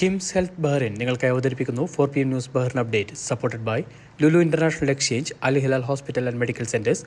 KIMS health Bahrain നിങ്ങൾക്കായി അവതരിപ്പിക്കുന്നു four P M news Bahrain update supported by Lulu international exchange Al Hilal hospital and medical centres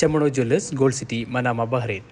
Chemmanur jewellers gold city Manama Bahrain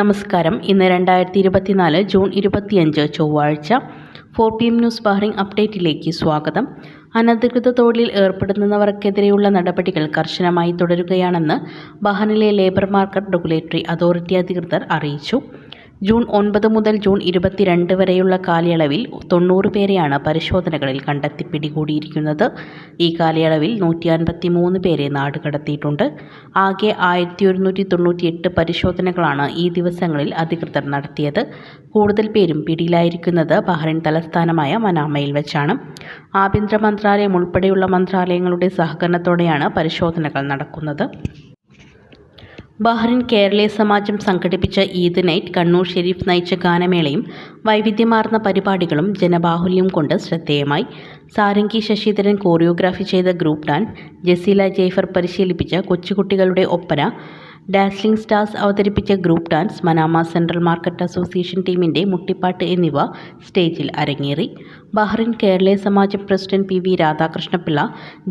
നമസ്കാരം. ഇന്ന് രണ്ടായിരത്തി ഇരുപത്തിനാല് June ഇരുപത്തിയഞ്ച് ചൊവ്വാഴ്ച four P M news Bahrain അപ്ഡേറ്റിലേക്ക് സ്വാഗതം. അനധികൃത തൊഴിലിൽ ഏർപ്പെടുന്നവർക്കെതിരെയുള്ള നടപടികൾ കർശനമായി തുടരുകയാണെന്ന് ബഹനിലെ ലേബർ മാർക്കറ്റ് റെഗുലേറ്ററി അതോറിറ്റി അധികൃതർ അറിയിച്ചു. ജൂൺ ഒൻപത് മുതൽ ജൂൺ ഇരുപത്തിരണ്ട് വരെയുള്ള കാലയളവിൽ തൊണ്ണൂറ് പേരെയാണ് പരിശോധനകളിൽ കണ്ടെത്തി പിടികൂടിയിരിക്കുന്നത്. ഈ കാലയളവിൽ നൂറ്റി അൻപത്തി മൂന്ന് പേരെ നാടുകടത്തിയിട്ടുണ്ട് ആകെ ആയിരത്തി ഒരുന്നൂറ്റി തൊണ്ണൂറ്റി എട്ട് പരിശോധനകളാണ് ഈ ദിവസങ്ങളിൽ അധികൃതർ നടത്തിയത്. കൂടുതൽ പേരും പിടിയിലായിരിക്കുന്നത് ബഹ്റൈൻ തലസ്ഥാനമായ മനാമയിൽ വെച്ചാണ്. ആഭ്യന്തര മന്ത്രാലയം ഉൾപ്പെടെയുള്ള മന്ത്രാലയങ്ങളുടെ സഹകരണത്തോടെയാണ് പരിശോധനകൾ നടക്കുന്നത്. ബഹ്റിൻ കേരളീയ സമാജം സംഘടിപ്പിച്ച ഈദ് നൈറ്റ് കണ്ണൂർ ഷെരീഫ് നയിച്ച ഗാനമേളയും വൈവിധ്യമാർന്ന പരിപാടികളും ജനബാഹുല്യം കൊണ്ട് ശ്രദ്ധേയമായി. സാരംഗി ശശിധരൻ കോറിയോഗ്രാഫി ചെയ്ത ഗ്രൂപ്പ് ഡാൻസ് ജസീല ജെയ്ഫർ പരിശീലിപ്പിച്ച കൊച്ചുകുട്ടികളുടെ ഒപ്പന ഡാസ്ലിംഗ് സ്റ്റാർസ് അവതരിപ്പിച്ച group dance Manama central market association ടീമിന്റെ മുട്ടിപ്പാട്ട് എന്നിവ സ്റ്റേജിൽ അരങ്ങേറി. Bahrain Keraleeya Samajam president P V Radhakrishnapillai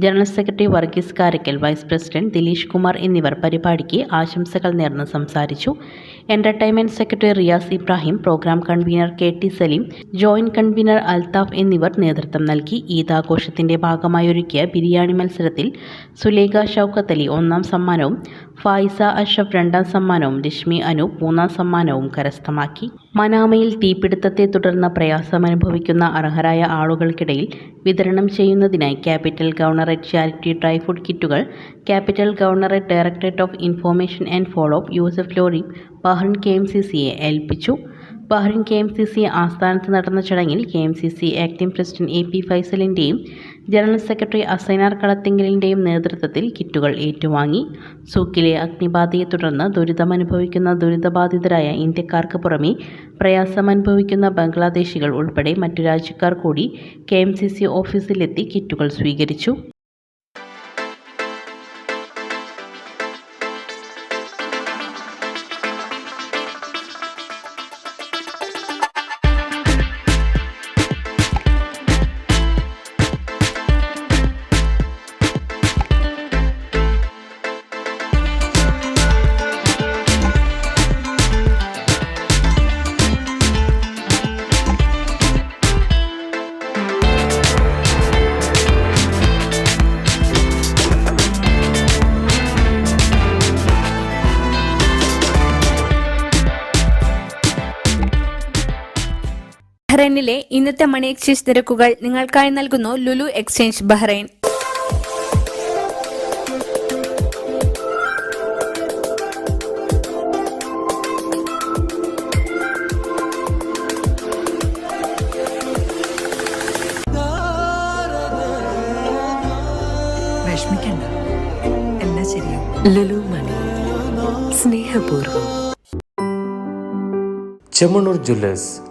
general secretary Varghese Karakkal vice president Dileesh Kumar എന്നിവർ പരിപാടിക്ക് ആശംസകൾ നേർന്ന് സംസാരിച്ചു. Entertainment secretary Riyas Ibrahim programme convener K T Saleem joint convener Althaf എന്നിവർ നേതൃത്വം നൽകി. ഈദാഘോഷത്തിന്റെ ഭാഗമായി ഒരുക്കിയ ബിരിയാണി മത്സരത്തിൽ സുലേഖ ഷൗക്കത്ത് അലി ഒന്നാം സമ്മാനവും ഫായിസ അഷഫ് രണ്ടാം സമ്മാനവും രശ്മി അനൂപ് മൂന്നാം സമ്മാനവും കരസ്ഥമാക്കി. മനാമയിൽ തീപിടുത്തത്തെ തുടർന്ന് പ്രയാസമനുഭവിക്കുന്ന അർഹരായ ആളുകൾക്കിടയിൽ വിതരണം ചെയ്യുന്നതിനായി capital governorate charity dry food കിറ്റുകൾ capital governorate directorate of information and follow up Yusuf Lori Bahrain K M C സിയെ ഏൽപ്പിച്ചു. Bahrain K M C C ആസ്ഥാനത്ത് നടന്ന ചടങ്ങിൽ K M C C acting president A P ഫൈസലിന്റെയും general secretary Asainar കളത്തിങ്കലിന്റെയും നേതൃത്വത്തിൽ കിറ്റുകൾ ഏറ്റുവാങ്ങി. സൂക്കിലെ അഗ്നിബാധയെ തുടർന്ന് ദുരിതമനുഭവിക്കുന്ന ദുരിതബാധിതരായ ഇന്ത്യക്കാർക്ക് പുറമെ പ്രയാസമനുഭവിക്കുന്ന ബംഗ്ലാദേശികൾ ഉൾപ്പെടെ മറ്റു രാജ്യക്കാർ കൂടി കെ എം സി സി ഓഫീസിലെത്തി കിറ്റുകൾ സ്വീകരിച്ചു. ബഹ്റൈനിലെ ഇന്നത്തെ മണി എക്സ്ചേഞ്ച് നിരക്കുകൾ നിങ്ങൾക്കായി നൽകുന്നു ലുലു എക്സ്ചേഞ്ച് ബഹ്റൈൻ. വിഷമിക്കണ്ട. എല്ലാം ശരിയാവും. ലുലു മണി. സ്നേഹപൂർവം. ചെമ്മണ്ണൂർ ജ്വല്ലേഴ്സ്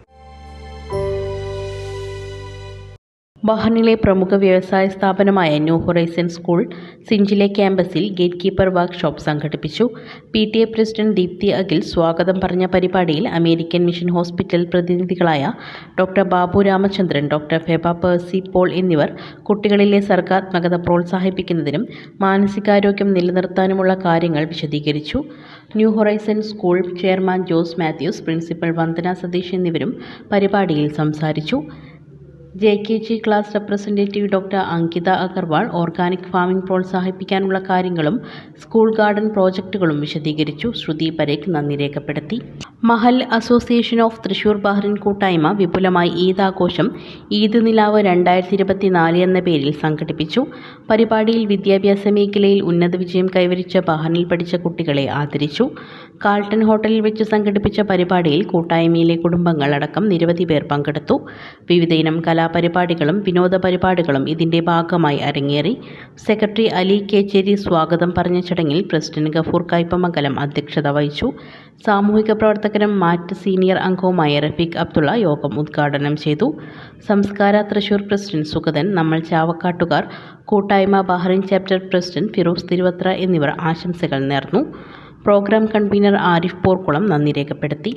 ബഹ്റിനിലെ പ്രമുഖ വ്യവസായ സ്ഥാപനമായ ന്യൂ ഹൊറൈസൺ സ്കൂൾ സിഞ്ചിലെ ക്യാമ്പസിൽ ഗേറ്റ് കീപ്പർ വർക്ക്ഷോപ്പ് സംഘടിപ്പിച്ചു. P T A president Deepthi Akhil സ്വാഗതം പറഞ്ഞ പരിപാടിയിൽ American mission hospital പ്രതിനിധികളായ doctor Babu Ramachandran doctor Feba Percy Paul എന്നിവർ കുട്ടികളിലെ സർഗാത്മകത പ്രോത്സാഹിപ്പിക്കുന്നതിനും മാനസികാരോഗ്യം നിലനിർത്താനുമുള്ള കാര്യങ്ങൾ വിശദീകരിച്ചു. New horizon school chairman Jose Mathews principal Vandana Satheesh എന്നിവരും പരിപാടിയിൽ സംസാരിച്ചു. J K G class representative doctor Ankita Agarwal organic farming പ്രോത്സാഹിപ്പിക്കാനുള്ള കാര്യങ്ങളും സ്കൂൾ ഗാർഡൻ പ്രോജക്റ്റുകളും വിശദീകരിച്ചു. ശ്രുതി പരേഖ് നന്ദി രേഖപ്പെടുത്തി. Mahal association of Thrissur Bahrain കൂട്ടായ്മ വിപുലമായി ഈദ് ആഘോഷം ഈദ് നിലാവ് രണ്ടായിരത്തി ഇരുപത്തിനാല് എന്ന പേരിൽ സംഘടിപ്പിച്ചു. പരിപാടിയിൽ വിദ്യാഭ്യാസ മേഖലയിൽ ഉന്നത വിജയം കൈവരിച്ച ബഹ്റിനിൽ പഠിച്ച കുട്ടികളെ ആദരിച്ചു. കാൾട്ടൺ ഹോട്ടലിൽ വെച്ച് സംഘടിപ്പിച്ച പരിപാടിയിൽ കൂട്ടായ്മയിലെ കുടുംബങ്ങളടക്കം നിരവധി പേർ പങ്കെടുത്തു. വിവിധയിനം കലാപരിപാടികളും വിനോദ പരിപാടികളും ഇതിന്റെ ഭാഗമായി അരങ്ങേറി. സെക്രട്ടറി അലി കേച്ചേരി സ്വാഗതം പറഞ്ഞ ചടങ്ങിൽ പ്രസിഡന്റ് ഗഫൂർ കൈപ്പമംഗലം അധ്യക്ഷത വഹിച്ചു. സാമൂഹിക പ്രവർത്തകനും മാറ്റ് സീനിയർ അംഗവുമായ റഫീഖ് അബ്ദുള്ള യോഗം ഉദ്ഘാടനം ചെയ്തു. സംസ്കാര തൃശൂർ പ്രസിഡന്റ് സുഗതൻ നമ്മൾ ചാവക്കാട്ടുകാർ കൂട്ടായ്മ Bahrain chapter president Firoz Thiruvathra എന്നിവർ ആശംസകൾ നേർന്നു. പ്രോഗ്രാം കൺവീനർ ആരിഫ് പോർക്കുളം നന്ദി രേഖപ്പെടുത്തി.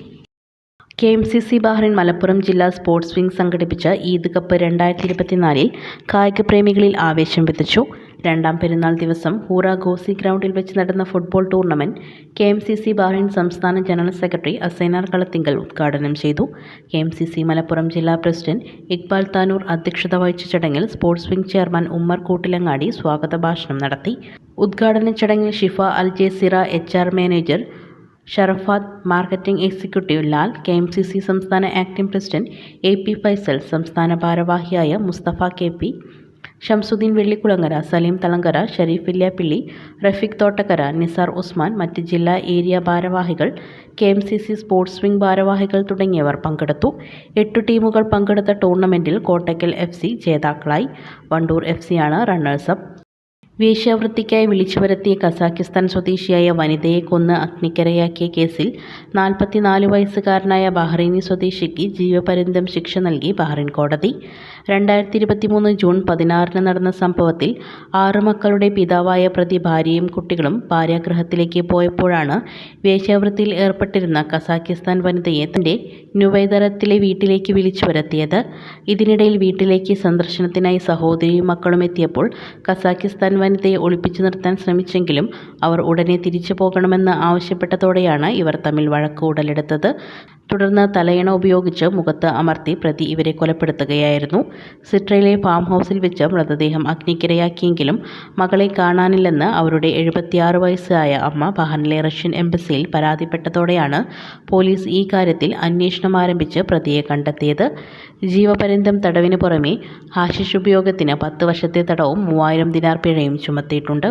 K M C C Bahrain Malappuram ജില്ലാ സ്പോർട്സ് വിംഗ് സംഘടിപ്പിച്ച ഈദ് കപ്പ് രണ്ടായിരത്തി ഇരുപത്തിനാലിൽ കായികപ്രേമികളിൽ ആവേശം വിതച്ചു രണ്ടാം പെരുന്നാൾ ദിവസം ഹൂറ ഗോസി ഗ്രൗണ്ടിൽ വെച്ച് നടന്ന football tournament K M C C Bahrain സംസ്ഥാന ജനറൽ സെക്രട്ടറി അസൈനാർ കളത്തിങ്കൽ ഉദ്ഘാടനം ചെയ്തു. K M C C Malappuram ജില്ലാ പ്രസിഡന്റ് ഇക്ബാൽ താനൂർ അധ്യക്ഷത വഹിച്ച ചടങ്ങിൽ sports wing chairman Ummer Koottilangadi സ്വാഗത ഭാഷണം നടത്തി. ഉദ്ഘാടന ചടങ്ങിൽ Shifa Al Jazeera H R manager Sharafath marketing executive Lal K M C C സംസ്ഥാന acting president A P Faisal സംസ്ഥാന ഭാരവാഹിയായ മുസ്തഫ കെ പി ഷംസുദ്ദീൻ വെള്ളിക്കുളങ്ങര സലീം തളങ്കര ഷരീഫ് വില്യാപ്പിള്ളി റഫീഖ് തോട്ടക്കര നിസാർ ഉസ്മാൻ മറ്റ് ജില്ലാ ഏരിയ ഭാരവാഹികൾ K M C C sports wing ഭാരവാഹികൾ തുടങ്ങിയവർ പങ്കെടുത്തു. എട്ടു ടീമുകൾ പങ്കെടുത്ത ടൂർണമെന്റിൽ കോട്ടയ്ക്കൽ എഫ് സി ജേതാക്കളായി. വണ്ടൂർ എഫ് സിയാണ് റണ്ണേഴ്സപ്പ് വേശ്യാവൃത്തിക്കായി വിളിച്ചു വരുത്തിയ കസാഖിസ്ഥാൻ സ്വദേശിയായ വനിതയെ കൊന്ന് അഗ്നിക്കരയാക്കിയ കേസിൽ നാൽപ്പത്തിനാല് വയസ്സുകാരനായ ബഹ്റൈനി സ്വദേശിക്ക് ജീവപര്യന്തം ശിക്ഷ നൽകി ബഹ്റൈൻ കോടതി. രണ്ടായിരത്തി ഇരുപത്തിമൂന്ന് ജൂൺ പതിനാറിന് നടന്ന സംഭവത്തിൽ ആറു മക്കളുടെ പിതാവായ പ്രതി ഭാര്യയും കുട്ടികളും ഭാര്യാഗ്രഹത്തിലേക്ക് പോയപ്പോഴാണ് വേശ്യാവൃത്തിയിൽ ഏർപ്പെട്ടിരുന്ന കസാഖിസ്ഥാൻ വനിതയെ തന്റെ നുവൈതരത്തിലെ വീട്ടിലേക്ക് വിളിച്ചു വരുത്തിയത്. ഇതിനിടയിൽ വീട്ടിലേക്ക് സന്ദർശനത്തിനായി സഹോദരിയും മക്കളും എത്തിയപ്പോൾ കസാക്കിസ്ഥാൻ വനിതയെ ഒളിപ്പിച്ചു നിർത്താൻ ശ്രമിച്ചെങ്കിലും അവർ ഉടനെ തിരിച്ചു പോകണമെന്ന് ആവശ്യപ്പെട്ടതോടെയാണ് ഇവർ തമ്മിൽ വഴക്ക് ഉടലെടുത്തത് തുടർന്ന് തലയണ ഉപയോഗിച്ച് മുഖത്ത് അമർത്തി പ്രതി ഇവരെ കൊലപ്പെടുത്തുകയായിരുന്നു. സിട്രയിലെ ഫാം ഹൗസിൽ വെച്ച് മൃതദേഹം അഗ്നിക്കിരയാക്കിയെങ്കിലും മകളെ കാണാനില്ലെന്ന് അവരുടെ എഴുപത്തിയാറ് വയസ്സായ അമ്മ ബഹ്റിനിലെ റഷ്യൻ എംബസിയിൽ പരാതിപ്പെട്ടതോടെയാണ് പോലീസ് ഈ കാര്യത്തിൽ അന്വേഷണം ആരംഭിച്ച് പ്രതിയെ കണ്ടെത്തിയത്. ജീവപര്യന്തം തടവിന് പുറമെ ഹാഷിഷ് ഉപയോഗത്തിന് പത്ത് വർഷത്തെ തടവും മൂവായിരം ദിനാർ പിഴയും ചുമത്തിയിട്ടുണ്ട്.